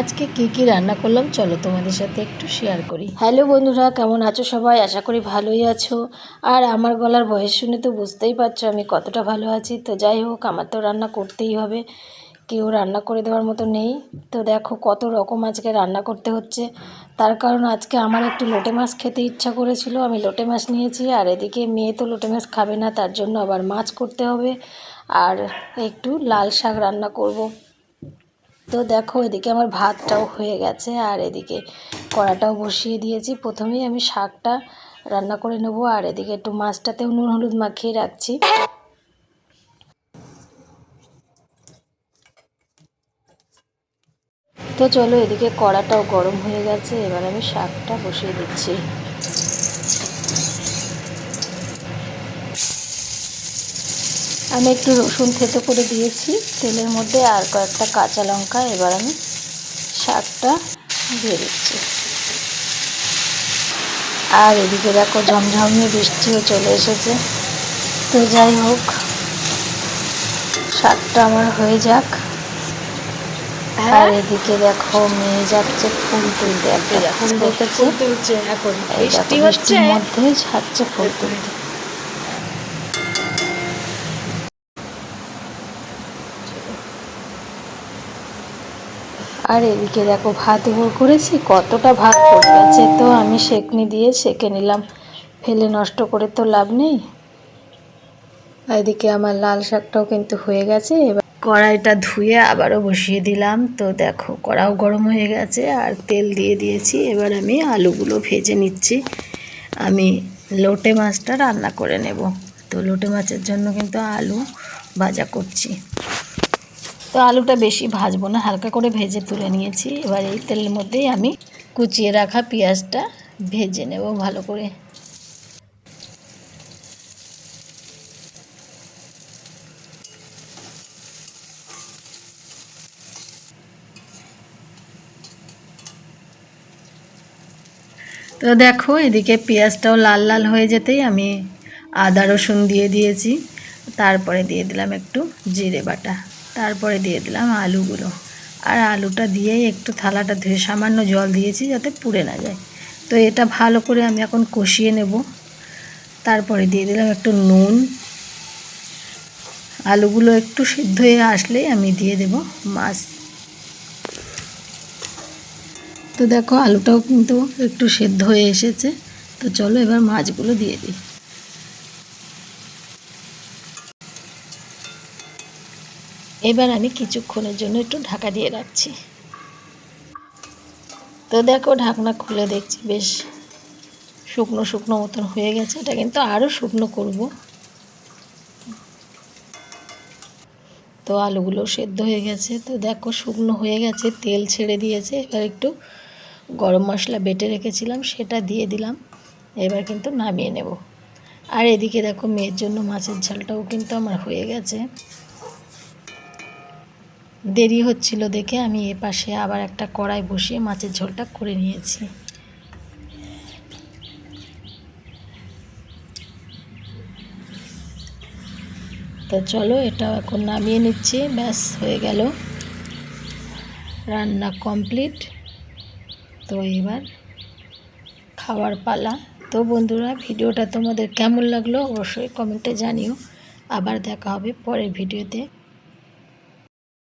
আজকে কি কি রান্না করলাম, চলো তোমাদের সাথে একটু শেয়ার করি। হ্যালো বন্ধুরা, কেমন আছো সবাই? আশা করি ভালোই আছো। আর আমার গলার বয়স শুনে তো বুঝতেই পারছ আমি কতটা ভালো আছি। তো যাই হোক, আমার তো রান্না করতেই হবে। কেউ রান্না করে দেওয়ার মতো নেই। তো দেখো কত রকম আজকে রান্না করতে হচ্ছে। তার কারণ আজকে আমার একটু লোটে মাছ খেতে ইচ্ছা করেছিল। আমি লোটে মাছ নিয়েছি, আর এদিকে মেয়ে তো লোটে মাছ খাবে না, তার জন্য আবার মাছ করতে হবে। আর একটু লাল শাক রান্না করব। তো দেখো, এদিকে আমার ভাতটাও হয়ে গেছে আর এদিকে কড়াটাও বসিয়ে দিয়েছি। প্রথমেই আমি শাকটা রান্না করে নেব আর এদিকে একটু মাছটাতেও নুন হলুদ মাখিয়ে রাখছি। তো চলো, এদিকে কড়াটাও গরম হয়ে গেছে, এবার আমি শাকটা বসিয়ে দিচ্ছি। আমি একটু রসুন থেতো করে দিয়েছি তেলের মধ্যে আর কয়েকটা কাঁচা লঙ্কা এবার আমি শাকটা দিয়ে দিচ্ছি। আর এদিকে দেখো ঝমঝমিয়ে বৃষ্টিও চলে এসেছে। তো যাই হোক শাকটা আমার হয়ে যাক। আর এদিকে দেখো মেয়ে যাচ্ছে ফুল তুলতে একটা ফুল দেখেছে। বৃষ্টির মধ্যেই ছাড়ছে ফুল তুলতে। আর, এদিকে দেখো, ভাত ভোর করেছি, কতটা ভাত পড়ে তো, আমি সেকনি দিয়ে সেকে নিলাম। ফেলে নষ্ট করে তো লাভ নেই। এদিকে আমার লাল শাকটাও কিন্তু হয়ে গেছে, এবার কড়াইটা ধুয়ে আবারও বসিয়ে দিলাম। তো দেখো, কড়াও গরম হয়ে গেছে, আর তেল দিয়ে দিয়েছি, এবার আমি আলুগুলো ভেজে নিচ্ছি। আমি লোটে মাছটা রান্না করে নেব। তো লোটে মাছের জন্য কিন্তু আলু ভাজা করছি। তো আলুটা বেশি ভাজবো না, হালকা করে ভেজে তুলে নিয়েছি। এবার এই তেলের মধ্যেই আমি কুচিয়ে রাখা পেঁয়াজটা ভেজে নেব ভালো করে। তো দেখো, এদিকে পেঁয়াজটাও লাল লাল হয়ে যেতেই আমি আদা রসুন দিয়ে দিয়েছি। তারপরে দিয়ে দিলাম একটু জিরে বাটা। তারপরে দিয়ে দিলাম আলুগুলো। আর আলুটা দিয়েই একটু থালাটা ধুয়ে সামান্য জল দিয়েছি যাতে পুড়ে না যায়। তো এটা ভালো করে আমি এখন কষিয়ে নেব। তারপরে দিয়ে দিলাম একটু নুন। আলুগুলো একটু সিদ্ধ হয়ে আসলেই আমি দিয়ে দেব মাছ। তো দেখো আলুটাও কিন্তু একটু সেদ্ধ হয়ে এসেছে। তো চলো এবার মাছগুলো দিয়ে দিই। এবার আমি কিছুক্ষণের জন্য একটু ঢাকা দিয়ে রাখছি। তো দেখো ঢাকনা খুলে দেখছি, বেশ শুকনো শুকনো মতন হয়ে গেছে। এটা কিন্তু আরও শুকনো করব। তো আলুগুলো সেদ্ধ হয়ে গেছে। তো দেখো শুকনো হয়ে গেছে, তেল ছেড়ে দিয়েছে। এবার একটু গরম মশলা বেটে রেখেছিলাম, সেটা দিয়ে দিলাম। এবার কিন্তু নামিয়ে নেব। আর এদিকে দেখো মেয়ের জন্য মাছের ঝালটাও কিন্তু আমার হয়ে গেছে। দেরি হচ্ছিল দেখে আমি এ পাশে আবার একটা কড়াই বসিয়ে মাছের ঝোলটা করে নিয়েছি। তো চলো এটা এখন নামিয়ে নিচ্ছি, ব্যাস হয়ে গেল। রান্না কমপ্লিট। তো এবার খাওয়ার পালা। তো বন্ধুরা, ভিডিওটা তোমাদের কেমন লাগল অবশ্যই কমেন্টে জানিও। আবার দেখা হবে পরের ভিডিওতে।